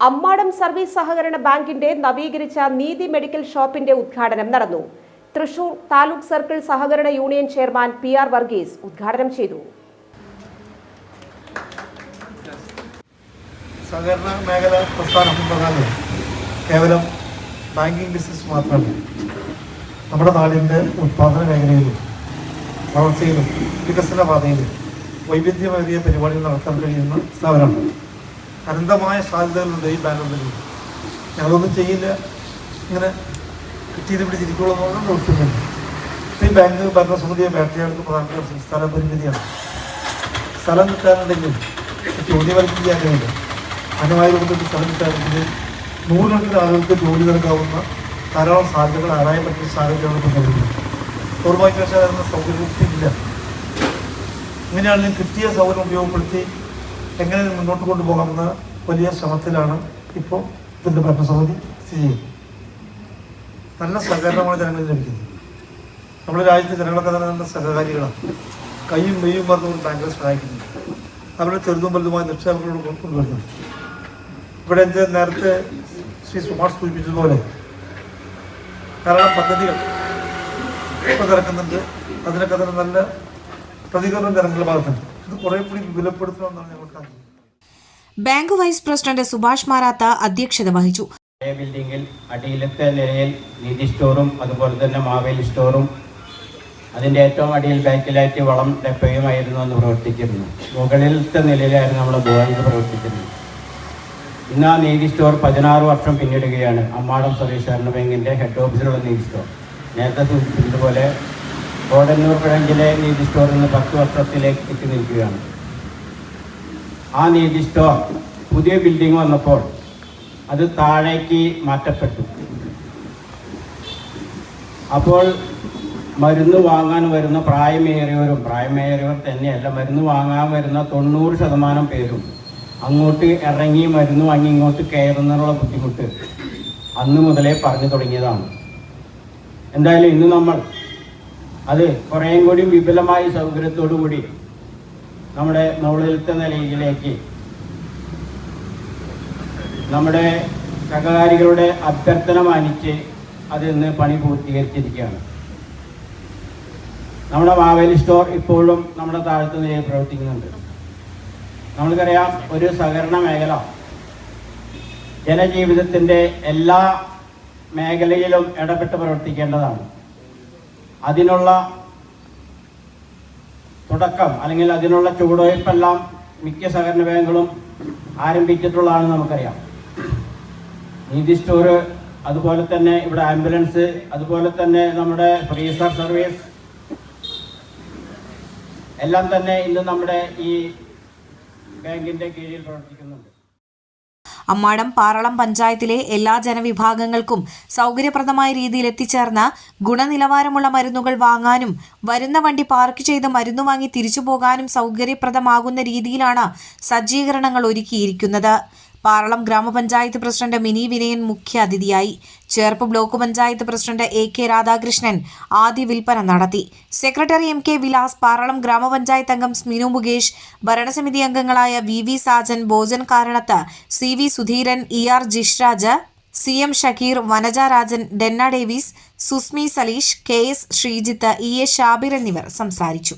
Ammadam service സഹകരണ ബാങ്കിന്റെ നവീകരിച്ച നീതി മെഡിക്കൽ ഷോപ്പിന്റെ ഉദ്ഘാടനം നടന്നു. തൃശൂർ താലൂക്ക് സർക്കിൾ സഹകരണ union chairman P R Varghese ഉദ്ഘാടനം ചെയ്തു. സഹകരണ മേഖല പ്രസ്ഥാനം എന്ന് കേവലം ബാങ്കിങ് ബിസിനസ് മാത്രമല്ല നമ്മുടെ നാടിന്റെ ഉത്പാദന മേഖലയിലും വളർച്ചയിലും വികസന പാതയിലും വൈവിധ്യമേറിയ പരിപാടികൾ നടത്താൻ കഴിയുന്ന സ്ഥാപനമാണ്. അനന്തമായ സാധ്യതകളുണ്ട് ഈ ബാങ്കുകളിൽ ഞങ്ങളൊന്നും ചെയ്യില്ല. ഇങ്ങനെ കിട്ടിയത് പിടിച്ചിരിക്കുള്ളൂ എന്നുള്ളത് ഈ ബാങ്ക് ഭരണസമിതിയെ വേട്ടയാടുന്ന പ്രധാനപ്പെട്ട സ്ഥല പരിമിതിയാണ് സ്ഥലം കിട്ടാനുണ്ടെങ്കിൽ ചോദ്യവൽക്കരിക്കാൻ കഴിയില്ല അന്നമായ രൂപത്തിൽ സ്ഥലം കിട്ടാനുണ്ടെങ്കിൽ നൂറുകണക്കിന് ആളുകൾക്ക് ജോലി നൽകാവുന്ന ധാരാളം സാധ്യതകൾ ആരായ പറ്റിയ സാഹചര്യമാണ് ദൗർഭാഗ്യവശാൽ അതിന് സൗകര്യം ഇല്ല ഇങ്ങനെയാണെങ്കിൽ കിട്ടിയ സൗകര്യം ഉപയോഗപ്പെടുത്തി എങ്ങനെ മുന്നോട്ട് കൊണ്ടുപോകാമെന്ന വലിയ ശ്രമത്തിലാണ് ഇപ്പോൾ ഇതിന്റെ ഭരണസമിതി സ്ഥിതി ചെയ്യുന്നത്. നല്ല സഹകരണമാണ് ജനങ്ങളിൽ ലഭിക്കുന്നത്. നമ്മുടെ രാജ്യത്തെ ജനങ്ങളൊക്കെ തന്നെ നല്ല സഹകാരികളാണ്. കൈയും മെയ്യും മറന്നുകൊണ്ട് ബാങ്കുകൾ സഹായിക്കുന്നുണ്ട്. അവരുടെ ചെറുതും വലുതുമായ നിക്ഷേപങ്ങളോട് കൊണ്ടുവരുന്നത് ഇവിടെ എന്ത് നേരത്തെ ശ്രീ സുഭാഷ് സൂചിപ്പിച്ചതുപോലെ ധാരാളം പദ്ധതികൾ ഇപ്പോൾ തിരക്കുന്നുണ്ട് അതിനൊക്കെ തന്നെ നല്ല പ്രതികരണം ജനങ്ങളുടെ ഭാഗത്തുണ്ട്. ഇത് കുറേ കൂടി വിപുലപ്പെടുത്തണമെന്നാണ് ഞങ്ങൾ കാണുന്നത് bank vice president Subhash Marath അധ്യക്ഷത വഹിച്ചു. പഴയ ബിൽഡിങ്ങിൽ അടിയിലത്തെ നിലയിൽ നിധി സ്റ്റോറും അതുപോലെ തന്നെ മാവേലി സ്റ്റോറും അതിന്റെ ഏറ്റവും അടിയിൽ ബാങ്കിലായിട്ട് വളം ഡെപ്പയുമായിരുന്നു അന്ന് പ്രവർത്തിച്ചിരുന്നു. മുകളിലത്തെ നിലയിലായിരുന്നു നമ്മൾ ബാങ്ക് പ്രവർത്തിച്ചിരുന്നത്. ഇന്ന് ആ നീതി സ്റ്റോർ പതിനാറ് വർഷം പിന്നിടുകയാണ്. അമ്മാടം സഹകരണ ബാങ്കിന്റെ ഹെഡ് ഓഫീസിലുള്ള നീതി സ്റ്റോർ. നേരത്തെ സൂചിപ്പിച്ചതുപോലെ കോടന്നൂർ കിഴങ്ങിലെ നീതി സ്റ്റോറിൽ നിന്ന് പത്ത് വർഷത്തിലേക്ക് എത്തി നിൽക്കുകയാണ്. ആ നീതി സ്റ്റോർ പുതിയ ബിൽഡിംഗ് വന്നപ്പോൾ അത് താഴേക്ക് മാറ്റപ്പെട്ടു. അപ്പോൾ മരുന്ന് വാങ്ങാൻ വരുന്ന പ്രായമേറിയവരും പ്രായമേറിയവർ തന്നെയല്ല മരുന്ന് വാങ്ങാൻ വരുന്ന തൊണ്ണൂറ് ശതമാനം പേരും അങ്ങോട്ട് ഇറങ്ങി മരുന്ന് വാങ്ങി ഇങ്ങോട്ട് കയറുന്നതിനുള്ള ബുദ്ധിമുട്ട് അന്ന് മുതലേ പറഞ്ഞു തുടങ്ങിയതാണ്. എന്തായാലും ഇന്ന് നമ്മൾ അത് കുറേയും കൂടി വിപുലമായ സൗകര്യത്തോടു കൂടി നമ്മുടെ മുകളിലത്തെ നിലയിലേക്ക് നമ്മുടെ സഹകാരികളുടെ അഭ്യർത്ഥന മാനിച്ച് അത് ഇന്ന് പണി പൂർത്തീകരിച്ചിരിക്കുകയാണ്. നമ്മുടെ മാവേലി സ്റ്റോർ ഇപ്പോഴും നമ്മുടെ താഴത്തെ നിലയിൽ പ്രവർത്തിക്കുന്നുണ്ട്. നമ്മൾക്കറിയാം ഒരു സഹകരണ മേഖല ജനജീവിതത്തിന്റെ എല്ലാ മേഖലയിലും ഇടപെട്ട് പ്രവർത്തിക്കേണ്ടതാണ്. അതിനുള്ള തുടക്കം അല്ലെങ്കിൽ അതിനുള്ള ചുവടുവയ്പ്പെല്ലാം മിക്ക സഹകരണ ബാങ്കുകളും ആരംഭിച്ചിട്ടുള്ളതാണെന്ന് നമുക്കറിയാം. നീതി സ്റ്റോർ അതുപോലെ തന്നെ ഇവിടെ ആംബുലൻസ് അതുപോലെ തന്നെ നമ്മുടെ ഫ്രീസർ സർവീസ് എല്ലാം തന്നെ ഇന്ന് നമ്മുടെ ഈ ബാങ്കിന്റെ കീഴിൽ പ്രവർത്തിക്കുന്നുണ്ട്. അമ്മാടം പാറളം പഞ്ചായത്തിലെ എല്ലാ ജനവിഭാഗങ്ങൾക്കും സൗകര്യപ്രദമായ രീതിയിൽ എത്തിച്ചേർന്ന ഗുണനിലവാരമുള്ള മരുന്നുകൾ വാങ്ങാനും വരുന്ന വണ്ടി പാർക്ക് ചെയ്ത് മരുന്ന് വാങ്ങി തിരിച്ചു പോകാനും സൗകര്യപ്രദമാകുന്ന രീതിയിലാണ് സജ്ജീകരണങ്ങൾ ഒരുക്കിയിരിക്കുന്നത്. പാറളം ഗ്രാമപഞ്ചായത്ത് പ്രസിഡന്റ് മിനി വിനയൻ മുഖ്യ അതിഥിയായി Cherpu block panchayat president A K Radhakrishnan ആദ്യ വിൽപ്പന നടത്തി. Secretary M K Vilas Paralam ഗ്രാമപഞ്ചായത്ത് അംഗം സ്മിനു മുകേഷ് ഭരണസമിതി അംഗങ്ങളായ V V Sajan Bhojan Karanath C V Sudheeran E R Jishraj C M Shakeer Vanaja Rajan Denna Davis Susmi Saleesh K S Sreejith E A Shabir എന്നിവർ സംസാരിച്ചു.